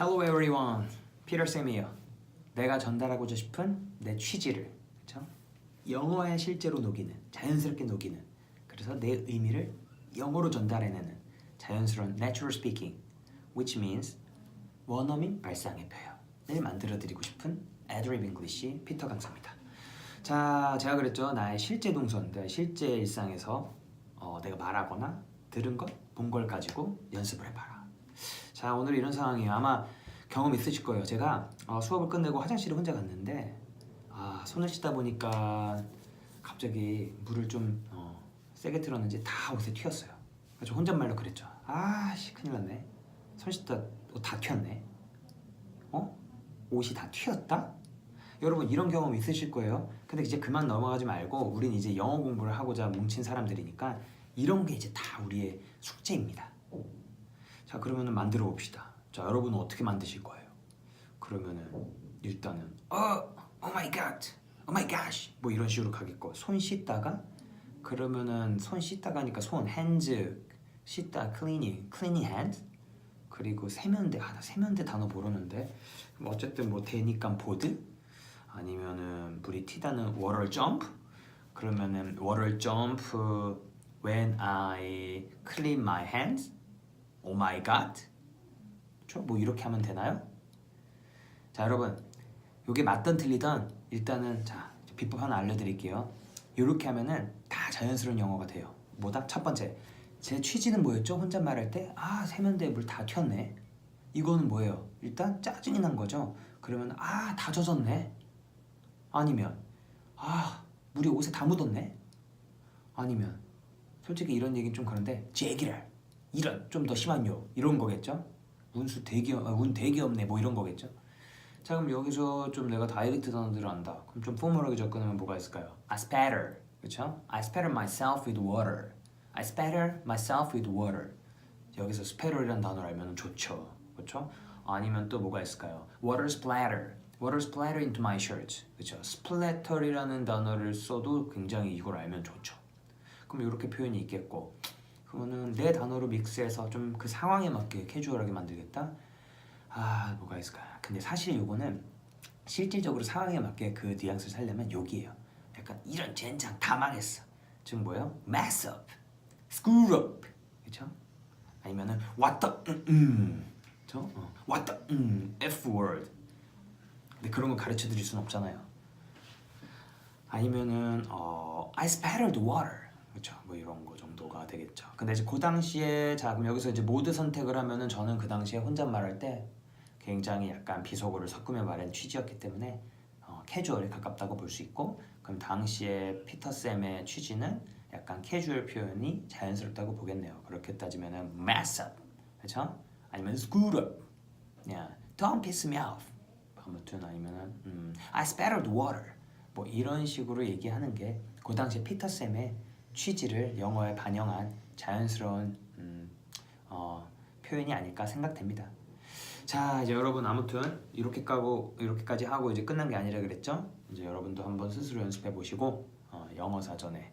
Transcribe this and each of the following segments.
Hello everyone. 피터 쌤이에요. 내가 전달하고자 싶은 내 취지를 그렇죠? 영어에 실제로 녹이는 자연스럽게 녹이는 그래서 내 의미를 영어로 전달해내는 자연스러운 natural speaking which means 원어민 발상의 표현을 만들어 드리고 싶은 Adrib English 피터 강사입니다. 자, 제가 그랬죠. 나의 실제 동선, 나의 실제 일상에서 어, 내가 말하거나 들은 것, 본 걸 가지고 연습을 해봐라. 자, 오늘 이런 상황이에요. 아마 경험 있으실 거예요. 제가 어, 수업을 끝내고 화장실에 혼자 갔는데 아, 손을 씻다 보니까 갑자기 물을 좀 어, 세게 틀었는지 다 옷에 튀었어요. 그래서 혼잣말로 그랬죠. 아씨 큰일 났네. 손 씻다 옷 다 튀었네. 어? 옷이 다 튀었다? 여러분 이런 경험 있으실 거예요. 근데 이제 그만 넘어가지 말고 우린 이제 영어 공부를 하고자 뭉친 사람들이니까 이런 게 이제 다 우리의 숙제입니다. 자 그러면은 만들어 봅시다. 자 여러분은 어떻게 만드실 거예요? 그러면은 일단은 어, oh my god, oh 뭐 이런 식으로 가겠고 손 씻다가 그러면은 손 씻다가 하니까 손 hands 씻다 cleaning, 그리고 세면대 아나 세면대 단어 모르는데 뭐 어쨌든 뭐 대니까 보드 아니면은 물이 튀다는 water 그러면은 water when I clean my hands oh my god. 저뭐 이렇게 하면 되나요? 자 여러분. 요게 맞던 틀리던 일단은 자 비법 하나 알려드릴게요. 이렇게 하면은 다 자연스러운 영어가 돼요. 뭐다? 첫 번째. 제 취지는 뭐였죠? 혼잣말 할 때? 아 세면대에 물 다 튀었네. 이거는 뭐예요? 일단 짜증이 난 거죠. 그러면 아 다 젖었네. 아니면 아 물이 옷에 다 묻었네. 아니면 솔직히 이런 얘기는 좀 그런데 제기를 이런 좀 더 심한 요 이런 거겠죠? 운수 되게 아, 운 되게 없네 뭐 이런 거겠죠? 자 그럼 여기서 좀 내가 다이렉트 단어들을 안다. 그럼 좀 포멀하게 접근하면 뭐가 있을까요? I spatter. 그렇죠 I spatter myself with water. I spatter myself with water. 여기서 spatter이라는 단어를 알면 좋죠. 그렇죠 아니면 또 뭐가 있을까요? Water splatter. Water splatter into my shirt. 그렇죠 splatter이라는 단어를 써도 굉장히 이걸 알면 좋죠. 그럼 이렇게 표현이 있겠고 그러면은 내 단어로 믹스해서 좀 그 상황에 맞게 캐주얼하게 만들겠다. 아 뭐가 있을까? 근데 사실 요거는 실질적으로 상황에 맞게 그 뉘앙스를 살려면 여기에요. 약간 이런 젠장 다 망했어. 즉 뭐예요? mess up, screw up, 그렇죠? 아니면은 what the 음, 음. 그렇죠? 어. what the 음, f word. 근데 그런 거 가르쳐 드릴 수는 없잖아요. 아니면은 어, I spattered water. 그렇죠. 뭐 되겠죠. 근데 이제 그 당시에 자 그럼 여기서 이제 모드 선택을 하면은 저는 그 당시에 혼잣말할 때 굉장히 약간 비속어를 섞으며 말한 취지였기 때문에 어, 캐주얼에 가깝다고 볼 수 있고 그럼 당시에 피터 쌤의 취지는 약간 캐주얼 표현이 자연스럽다고 보겠네요. 그렇게 따지면은 mess up, 그렇죠? 아니면 screw up, yeah, don't piss me off. 아무튼 아니면은 음, I spattered water. 뭐 이런 식으로 얘기하는 게 그 당시 피터 쌤의 취지를 영어에 반영한 자연스러운 음, 어, 표현이 아닐까 생각됩니다. 자 이제 여러분 아무튼 이렇게 까고 이렇게까지 하고 이제 끝난 게 아니라 그랬죠? 이제 여러분도 한번 스스로 연습해 보시고 어, 영어 사전에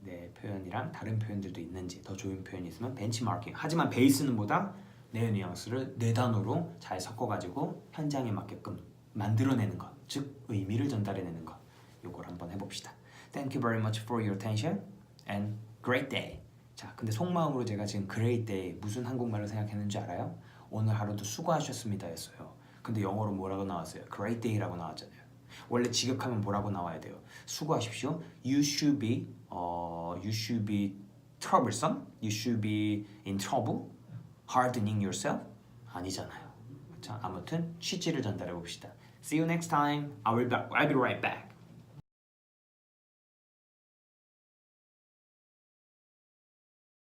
내 표현이랑 다른 표현들도 있는지 더 좋은 표현이 있으면 벤치마킹. 하지만 베이스는 보다 내 뉘앙스를 네 단어로 잘 섞어가지고 현장에 맞게끔 만들어내는 것, 즉 의미를 전달해내는 것. 요걸 한번 해봅시다. Thank you very much for your attention and great day. 자, 근데 속마음으로 제가 지금 great day 무슨 한국말로 생각했는지 알아요? 오늘 하루도 수고하셨습니다 했어요. 근데 영어로 뭐라고 나왔어요? great day라고 나왔잖아요. 원래 직역하면 뭐라고 나와야 돼요? 수고하십시오. You should be, 어, you should be troublesome. You should be in trouble. Hardening yourself. 아니잖아요. 자, 아무튼 취지를 전달해 봅시다. See you next time. I will be, I'll be right back.